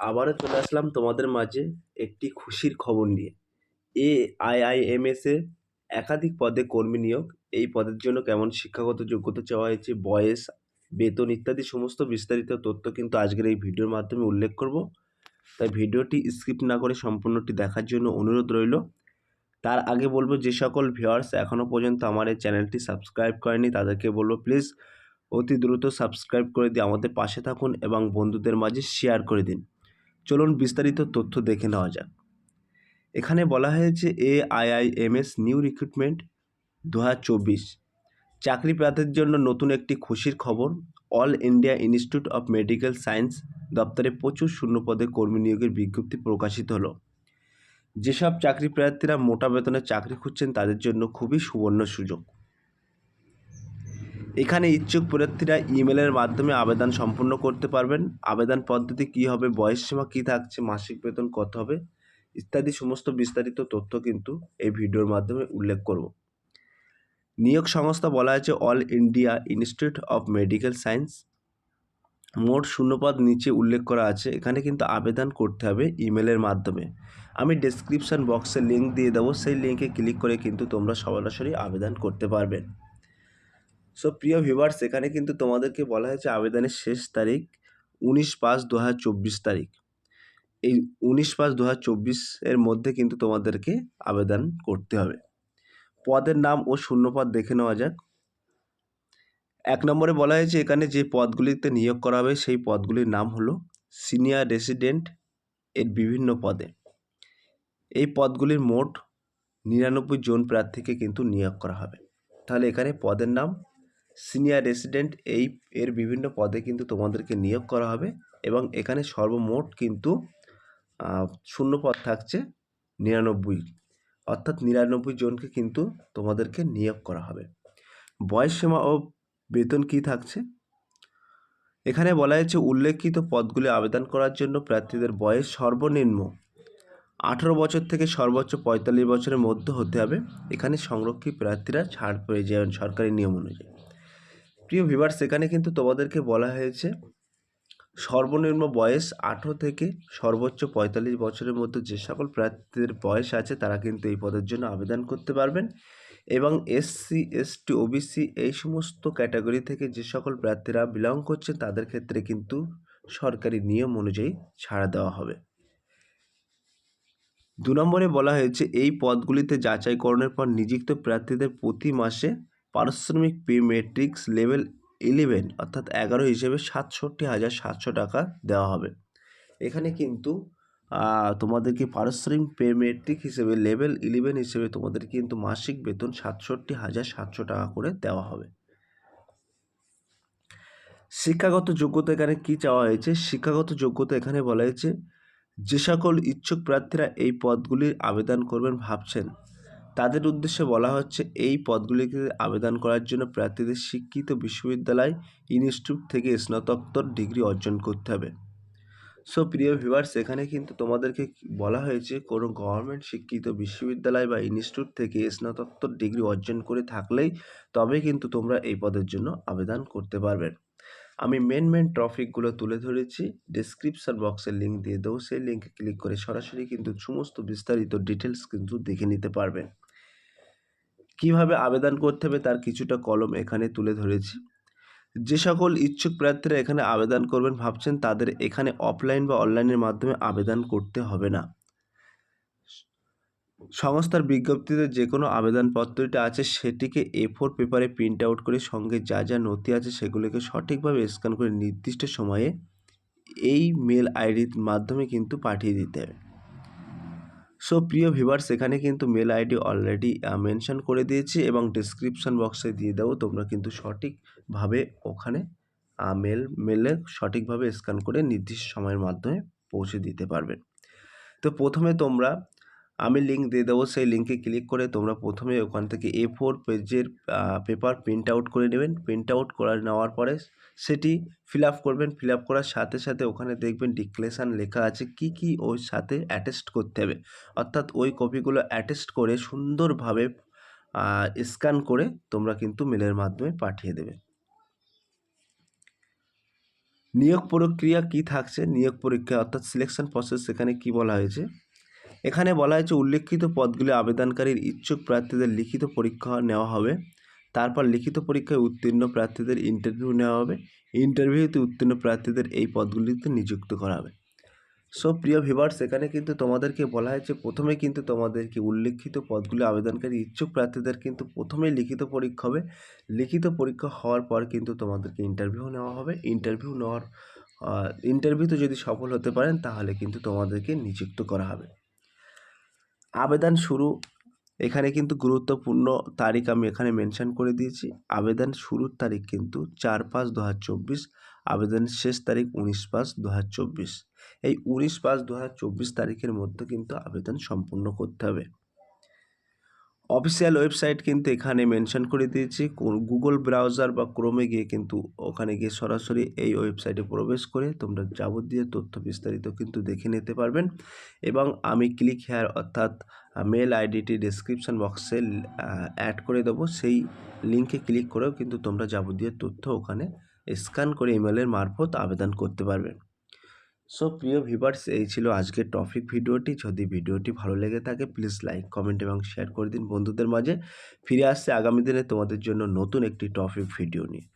আবারও চলে আসলাম তোমাদের মাঝে একটি খুশির খবর নিয়ে। এ আইআইএমএসে একাধিক পদে কর্মী নিয়োগ। এই পদের জন্য কেমন শিক্ষাগত যোগ্যতা চাওয়া হয়েছে, বয়স, বেতন ইত্যাদি সমস্ত বিস্তারিত তথ্য কিন্তু আজকের এই ভিডিওর মাধ্যমে উল্লেখ করব। তাই ভিডিওটি স্কিপ না করে সম্পূর্ণটি দেখার জন্য অনুরোধ রইল। তার আগে বলব, যে সকল ভিউয়ার্স এখনও পর্যন্ত আমার এই চ্যানেলটি সাবস্ক্রাইব করেনি, তাদেরকে বলব, প্লিজ অতি দ্রুত সাবস্ক্রাইব করে দিয়ে আমাদের পাশে থাকুন এবং বন্ধুদের মাঝে শেয়ার করে দিন। চলুন বিস্তারিত তথ্য দেখে নেওয়া যাক। এখানে বলা হয়েছে এ আইআইএমএস নিউ রিক্রুটমেন্ট দু চাকরি প্রার্থীর জন্য নতুন একটি খুশির খবর, All India Institute of Medical Science দপ্তরে প্রচুর শূন্য পদে কর্মী নিয়োগের বিজ্ঞপ্তি প্রকাশিত হলো। যেসব চাকরি প্রার্থীরা মোটা বেতনে চাকরি খুঁজছেন তাদের জন্য খুবই সুবর্ণ সুযোগ। এখানে ইচ্ছুক প্রার্থীরা ইমেলের মাধ্যমে আবেদন সম্পূর্ণ করতে পারবেন। আবেদন পদ্ধতি কী হবে? বয়স সীমা কী থাকছে? মাসিক বেতন কত হবে? ইত্যাদি সমস্ত বিস্তারিত তথ্য কিন্তু এই ভিডিওর মাধ্যমে উল্লেখ করব। নিয়োগ সংস্থা বলা হয়েছে All India Institute of Medical Science. মোট শূন্যপদ নিচে উল্লেখ করা আছে। এখানে কিন্তু আবেদন করতে হবে ইমেলের মাধ্যমে। আমি ডেসক্রিপশন বক্সে লিঙ্ক দিয়ে দেবো। সেই লিঙ্কে ক্লিক করে কিন্তু তোমরা সরাসরি আবেদন করতে পারবেন সো প্রিয় ভিভার্স এখানে কিন্তু তোমাদেরকে বলা হয়েছে আবেদনের শেষ তারিখ উনিশ পাঁচ দু তারিখ। এই উনিশ পাঁচ দু এর মধ্যে কিন্তু তোমাদেরকে আবেদন করতে হবে। পদের নাম ও শূন্যপদ দেখে নেওয়া যাক। এক নম্বরে বলা হয়েছে এখানে যে পদগুলিতে নিয়োগ করা হবে, সেই পদগুলির নাম হলো সিনিয়র রেসিডেন্ট এর বিভিন্ন পদে। এই পদগুলির মোট নিরানব্বই জন প্রার্থীকে কিন্তু নিয়োগ করা হবে। তাহলে এখানে পদের নাম সিনিয়র রেসিডেন্ট এই এর বিভিন্ন পদে কিন্তু তোমাদেরকে নিয়োগ করা হবে এবং এখানে সর্বমোট কিন্তু শূন্য পদ থাকছে নিরানব্বই অর্থাৎ নিরানব্বই জনকে কিন্তু তোমাদেরকে নিয়োগ করা হবে। বয়স সীমা ও বেতন কী থাকছে? এখানে বলা হয়েছে উল্লেখিত পদগুলি আবেদন করার জন্য প্রার্থীদের বয়স সর্বনিম্ন আঠেরো বছর থেকে সর্বোচ্চ পঁয়তাল্লিশ বছরের মধ্যে হতে হবে। এখানে সংরক্ষিত প্রার্থীরা ছাড় পেয়ে যাবেন সরকারি নিয়ম অনুযায়ী। প্রিয় ভিভার সেখানে কিন্তু তোমাদেরকে বলা হয়েছে, সর্বনিম্ন বয়স আঠেরো থেকে সর্বোচ্চ পঁয়তাল্লিশ বছরের মধ্যে যে সকল প্রার্থীদের বয়স আছে, তারা কিন্তু এই পদের জন্য আবেদন করতে পারবেন এবং এসসি এসটি ওবিসি এই সমস্ত ক্যাটাগরি থেকে যে সকল প্রার্থীরা বিলং করছেন, তাদের ক্ষেত্রে কিন্তু সরকারি নিয়ম অনুযায়ী ছাড়া দেওয়া হবে। দু নম্বরে বলা হয়েছে, এই পদগুলিতে যাচাইকরণের পর নিযুক্ত প্রার্থীদের প্রতি মাসে পারিশ্রমিক পে মেট্রিক্স লেভেল ইলেভেন অর্থাৎ এগারো হিসেবে সাতষট্টি হাজার সাতশো টাকা দেওয়া হবে। এখানে কিন্তু তোমাদেরকে পারিশ্রমিক পে মেট্রিক হিসেবে লেভেল ইলেভেন হিসেবে তোমাদের কিন্তু মাসিক বেতন সাতষট্টি হাজার সাতশো টাকা করে দেওয়া হবে। শিক্ষাগত যোগ্যতা এখানে কী চাওয়া হয়েছে? শিক্ষাগত যোগ্যতা এখানে বলা হয়েছে, যে সকল ইচ্ছুক প্রার্থীরা এই পদগুলির আবেদন করবেন ভাবছেন তাদের উদ্দেশ্যে বলা হচ্ছে, এই পদগুলিকে আবেদন করার জন্য প্রার্থীদের শিক্ষিত বিশ্ববিদ্যালয় ইনস্টিটিউট থেকে স্নাতকোত্তর ডিগ্রি অর্জন করতে হবে। সো প্রিয় ভিউয়ার্স, এখানে কিন্তু তোমাদেরকে বলা হয়েছে, কোনো গভর্নমেন্ট শিক্ষিত বিশ্ববিদ্যালয় বা ইনস্টিটিউট থেকে স্নাতকোত্তর ডিগ্রি অর্জন করে থাকলেই তবে কিন্তু তোমরা এই পদের জন্য আবেদন করতে পারবে। আমি মেন মেন টপিকগুলো তুলে ধরেছি ডিসক্রিপশান বক্সের লিঙ্ক দিয়ে দেবো, সেই লিঙ্কে ক্লিক করে সরাসরি কিন্তু সমস্ত বিস্তারিত ডিটেলস কিন্তু দেখে নিতে পারবেন কীভাবে আবেদন করতে হবে তার কিছুটা কলম এখানে তুলে ধরেছি। যে সকল ইচ্ছুক প্রার্থীরা এখানে আবেদন করবেন ভাবছেন তাদের এখানে অফলাইন বা অনলাইনের মাধ্যমে আবেদন করতে হবে না। সংস্থার বিজ্ঞপ্তিতে যে কোনো আবেদনপত্রটা আছে সেটিকে এ ফোর পেপারে প্রিন্ট আউট করে সঙ্গে যা যা নথি আছে সেগুলিকে সঠিকভাবে স্ক্যান করে নির্দিষ্ট সময়ে এই মেল আইডির মাধ্যমে কিন্তু পাঠিয়ে দিতে হবে। সো প্রিয় ভিভার্স এখানে কিন্তু মেল আইডি অলরেডি মেনশন করে দিয়েছি এবং ডিসক্রিপশান বক্সে দিয়ে দেবো। তোমরা কিন্তু সঠিকভাবে ওখানে মেল মেলে সঠিকভাবে স্ক্যান করে নির্দিষ্ট সময়ের মাধ্যমে পৌঁছে দিতে পারবে। তো প্রথমে তোমরা আমি লিঙ্ক দিয়ে দেবো, সেই লিঙ্কে ক্লিক করে তোমরা প্রথমে ওখান থেকে এ ফোর পেজের পেপার প্রিন্ট আউট করে নেবেন। প্রিন্ট আউট করে নেওয়ার পরে সেটি ফিল আপ করবেন। ফিল আপ করার সাথে সাথে ওখানে দেখবেন ডিক্লেশান লেখা আছে কি কি ওই সাথে অ্যাটেস্ট করতে হবে। অর্থাৎ ওই কপিগুলো অ্যাটেস্ট করে সুন্দরভাবে স্ক্যান করে তোমরা কিন্তু মেলের মাধ্যমে পাঠিয়ে দেবে। নিয়োগ প্রক্রিয়া কি থাকছে? নিয়োগ পরীক্ষা অর্থাৎ সিলেকশন প্রসেস এখানে কি বলা হয়েছে? এখানে বলা হয়েছে, উল্লেখিত পদগুলি আবেদনকারীর ইচ্ছুক প্রার্থীদের লিখিত পরীক্ষা নেওয়া হবে। তারপর লিখিত পরীক্ষায় উত্তীর্ণ প্রার্থীদের ইন্টারভিউ নেওয়া হবে। ইন্টারভিউতে উত্তীর্ণ প্রার্থীদের এই পদগুলিতে নিযুক্ত করা হবে। সো প্রিয় ভিভার্স এখানে কিন্তু তোমাদেরকে বলা হয়েছে, প্রথমে কিন্তু তোমাদেরকে উল্লেখিত পদগুলি আবেদনকারী ইচ্ছুক প্রার্থীদের কিন্তু প্রথমেই লিখিত পরীক্ষা হবে। লিখিত পরীক্ষা হওয়ার পর কিন্তু তোমাদেরকে ইন্টারভিউ নেওয়া হবে। ইন্টারভিউ নেওয়ার ইন্টারভিউতে যদি সফল হতে পারেন, তাহলে কিন্তু তোমাদেরকে নিযুক্ত করা হবে। আবেদন শুরু। এখানে কিন্তু গুরুত্বপূর্ণ তারিখ আমি এখানে মেনশান করে দিয়েছি। আবেদন শুরুর তারিখ কিন্তু চার পাঁচ দু আবেদনের শেষ তারিখ উনিশ পাঁচ দু এই উনিশ পাঁচ দু তারিখের মধ্যে কিন্তু আবেদন সম্পূর্ণ করতে হবে। অফিসিয়াল ওয়েবসাইট কিন্তু এখানে মেনশন করে দিয়েছি। গুগল ব্রাউজার বা ক্রোমে গিয়ে কিন্তু ওখানে গিয়ে সরাসরি এই ওয়েবসাইটে প্রবেশ করে তোমরা যাবতীয় তথ্য বিস্তারিত কিন্তু দেখে নিতে পারবেন। এবং আমি ক্লিক হেয়ার অর্থাৎ মেল আইডিটি ডিসক্রিপশন বক্সে অ্যাড করে দেবো। সেই লিঙ্কে ক্লিক করেও কিন্তু তোমরা যাবতীয় তথ্য ওখানে স্ক্যান করে ইমেলের মারফত আবেদন করতে পারবে। সো প্রিয় ভিভার্স এই ছিল আজকের টপিক ভিডিওটি যদি ভিডিওটি ভালো লেগে থাকে প্লিজ লাইক কমেন্ট এবং শেয়ার করে দিন বন্ধুদের মাঝে। ফিরে আসছে আগামী দিনে তোমাদের জন্য নতুন একটি টপিক ভিডিও নিয়ে।